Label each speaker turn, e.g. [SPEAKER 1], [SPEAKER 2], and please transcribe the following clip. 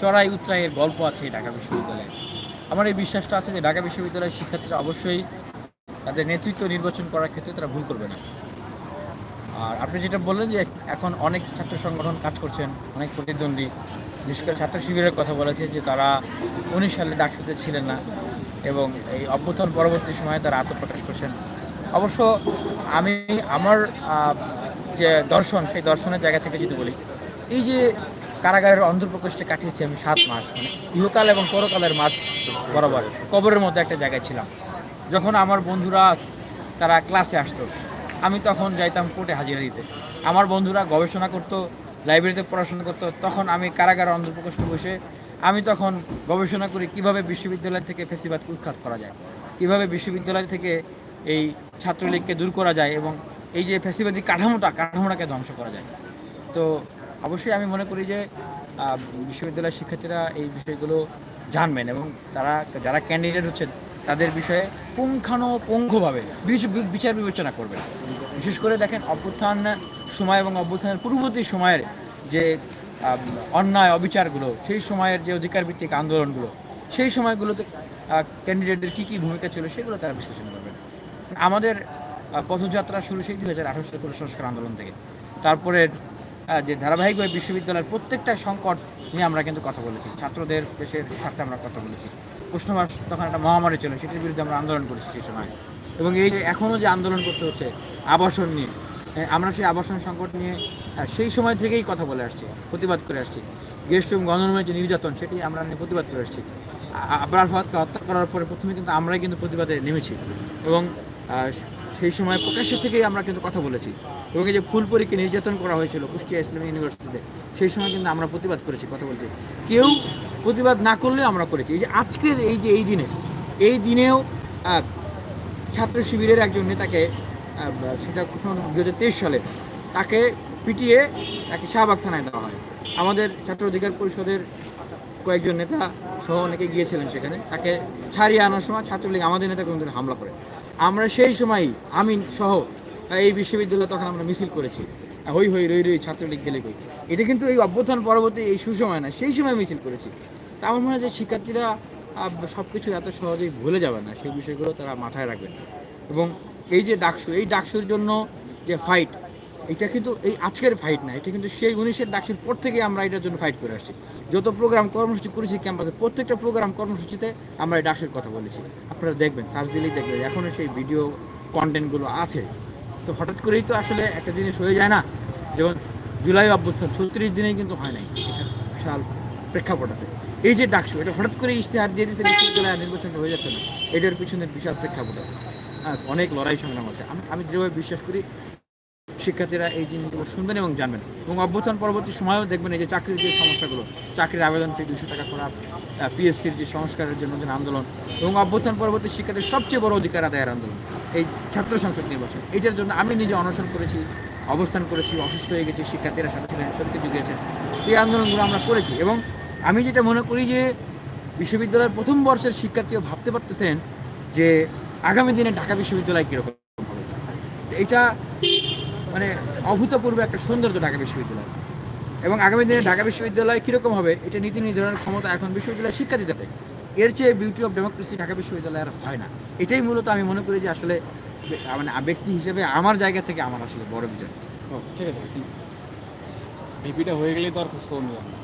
[SPEAKER 1] চড়াই উতরাইয়ের গল্প আছে ঢাকা বিশ্ববিদ্যালয়ে। আমার এই বিশ্বাসটা আছে যে ঢাকা বিশ্ববিদ্যালয়ের শিক্ষার্থীরা অবশ্যই তাদের নেতৃত্ব নির্বাচন করার ক্ষেত্রে তারা ভুল করবে না। আর আপনি যেটা বললেন যে এখন অনেক ছাত্র সংগঠন কাজ করছেন, অনেক প্রতিদ্বন্দ্বী, বিশেষ করে ছাত্র শিবিরের কথা বলেছে যে তারা উনিশ সালে ডাকসুতে ছিলেন না এবং এই অভ্যুত্থান পরবর্তী সময়ে তারা আত্মপ্রকাশ করছেন। অবশ্য আমি, আমার যে দর্শন, সেই দর্শনের জায়গা থেকে যদি বলি, এই যে কারাগারের অন্ধপ্রকোষ্ঠে কাটিয়েছি আমি সাত মাস মানে ইহকাল এবং পরকালের মাস বরাবর। কবরের মধ্যে একটা জায়গায় ছিলাম। যখন আমার বন্ধুরা তারা ক্লাসে আসতো, আমি তখন যাইতাম কোর্টে হাজিরা দিতে। আমার বন্ধুরা গবেষণা করতো লাইব্রেরিতে পড়াশোনা করতো, তখন আমি কারাগার অন্ধপ্রকোষ্ঠে বসে আমি তখন গবেষণা করি কীভাবে বিশ্ববিদ্যালয় থেকে ফেসিবাদ উৎখাত করা যায়, কীভাবে বিশ্ববিদ্যালয় থেকে এই ছাত্রলীগকে দূর করা যায় এবং এই যে ফেসিবাদী কাঠামোটা, কাঠামোটাকে ধ্বংস করা যায়। তো অবশ্যই আমি মনে করি যে বিশ্ববিদ্যালয়ের শিক্ষার্থীরা এই বিষয়গুলো জানবেন এবং তারা, যারা ক্যান্ডিডেট হচ্ছেন তাদের বিষয়ে পুঙ্খানুপুঙ্খভাবে বিচার বিবেচনা করবেন। বিশেষ করে দেখেন, অভ্যুত্থান সময় এবং অভ্যুত্থানের পূর্ববর্তী সময়ের যে অন্যায় অবিচারগুলো, সেই সময়ের যে অধিকার ভিত্তিক আন্দোলনগুলো, সেই সময়গুলোতে ক্যান্ডিডেটদের কী কী ভূমিকা ছিল সেগুলো তারা বিশ্লেষণ করবেন। আমাদের পথযাত্রা শুরু সেই দুই হাজার আঠারো সালে সংস্কার আন্দোলন থেকে। তারপরে যে ধারাবাহিকভাবে বিশ্ববিদ্যালয়ের প্রত্যেকটা সংকট নিয়ে আমরা কিন্তু কথা বলেছি। ছাত্রদের দেশের স্বার্থে আমরা কথা বলেছি। প্রশ্নবাস তখন একটা মহামারী ছিল সেটির বিরুদ্ধে আমরা আন্দোলন করেছি সেই সময়। এবং এই যে এখনও যে আন্দোলন করতে হচ্ছে, আবাসন নিয়ে আমরা সেই আবাসন সংকট নিয়ে সেই সময় থেকেই কথা বলে আসছি, প্রতিবাদ করে আসছি। গেস্ট রুম গণরুমের যে নির্যাতন, সেটি আমরা নিয়ে প্রতিবাদ করে আসছি। আবরার ফাহাদকে হত্যা করার পরে প্রথমে কিন্তু আমরাই কিন্তু প্রতিবাদে নেমেছি। এবং সেই সময় প্রকাশ্যে থেকেই আমরা কিন্তু কথা বলেছি। এবং এই যে ফুলপরীকে নির্যাতন করা হয়েছিল কুষ্টিয়া ইসলামী ইউনিভার্সিটিতে, সেই সময় কিন্তু আমরা প্রতিবাদ করেছি, কথা বলছি। কেউ প্রতিবাদ না করলেও আমরা করেছি। এই যে আজকের এই যে এই দিনে, এই দিনেও ছাত্র শিবিরের একজন নেতাকে সেটা কখন দু হাজার তেইশ সালে, তাকে পিটিয়ে তাকে শাহবাগ থানায় দেওয়া হয়। আমাদের ছাত্র অধিকার পরিষদের কয়েকজন নেতা সহ অনেকে গিয়েছিলেন সেখানে। তাকে ছাড়িয়ে আনার সময় ছাত্রলীগ আমাদের নেতা কোনো হামলা করে। আমরা সেই সময় আমিন সহ এই বিশ্ববিদ্যালয়ে তখন আমরা মিছিল করেছি। হই হই, রই রই, ছাত্রলীগ, গেলে কই? এটা কিন্তু এই অভ্যুত্থান পরবর্তী এই সুসময় না, সেই সময় মিছিল করেছি। তা আমার মনে হয় যে শিক্ষার্থীরা সব কিছু এত সহজেই ভুলে যাবে না, সেই বিষয়গুলো তারা মাথায় রাখবেন এবং এই যে ডাকসু, এই ডাকসুর জন্য যে ফাইট এটা কিন্তু এই আজকের ফাইট না, এটা কিন্তু সেই উনিশের ডাকসুর পর থেকে আমরা এটার জন্য ফাইট করে আসছি। যত প্রোগ্রাম কর্মসূচি করেছি ক্যাম্পাসে, প্রত্যেকটা প্রোগ্রাম কর্মসূচিতে আমরা এই ডাকসুর কথা বলেছি। আপনারা দেখবেন সার্চ দিলেই দেখবেন এখনও সেই ভিডিও কন্টেন্টগুলো আছে। তো হঠাৎ করেই তো আসলে একটা জিনিস হয়ে যায় না। যেমন জুলাই অভ্যুত্থান, ছত্রিশ দিনেই কিন্তু হয় নাই। এটা বিশাল প্রেক্ষাপট আছে। এই যে ডাকসু, এটা হঠাৎ করে ইশতেহার দিয়ে দিচ্ছে বিশ্ববিদ্যালয় নির্বাচনটা হয়ে যাচ্ছে না। এটার পিছনে বিশাল প্রেক্ষাপট আছে। অনেক লড়াই সংগ্রাম আছে। আমি আমি যেভাবে বিশ্বাস করি শিক্ষার্থীরা এই জিনিসগুলো শুনবেন এবং জানবেন। এবং অভ্যুত্থান পরবর্তী সময়েও দেখবেন এই যে চাকরির যে সমস্যাগুলো, চাকরির আবেদন ফি দুশো টাকা করা পিএসসির যে সংস্কারের জন্য যে আন্দোলন এবং অভ্যুত্থান পরবর্তী শিক্ষার্থীর সবচেয়ে বড় অধিকার আদায়ের আন্দোলন, এই ছাত্র সংসদ নির্বাচন। এটার জন্য আমি নিজে অনশন করেছি, অবস্থান করেছি, অসুস্থ হয়ে গেছি, শিক্ষার্থীরা সাথে ছিলেন শরীরকে জুগিয়েছেন। এই আন্দোলনগুলো আমরা করেছি এবং আমি যেটা মনে করি যে বিশ্ববিদ্যালয়ের প্রথম বর্ষের শিক্ষার্থীও ভাবতে পারতেছেন যে আগামী দিনে ঢাকা বিশ্ববিদ্যালয় কীরকম এটা মানে অভূতপূর্ব একটা সৌন্দর্য ঢাকা বিশ্ববিদ্যালয়। এবং আগামী দিনে ঢাকা বিশ্ববিদ্যালয় কীরকম হবে, এটা নীতি নির্ধারণের ক্ষমতা এখন বিশ্ববিদ্যালয় শিক্ষা শিক্ষার্থীদের এর চেয়ে বিউটি অফ ডেমোক্রেসি ঢাকা বিশ্ববিদ্যালয় আর হয় না। এটাই মূলত আমি মনে করি যে আসলে মানে ব্যক্তি হিসেবে আমার জায়গা থেকে আমার আসলে বড় বিজয়।
[SPEAKER 2] ঠিক আছে। হয়ে গেলেই তো আর খোঁজ নিলাম না।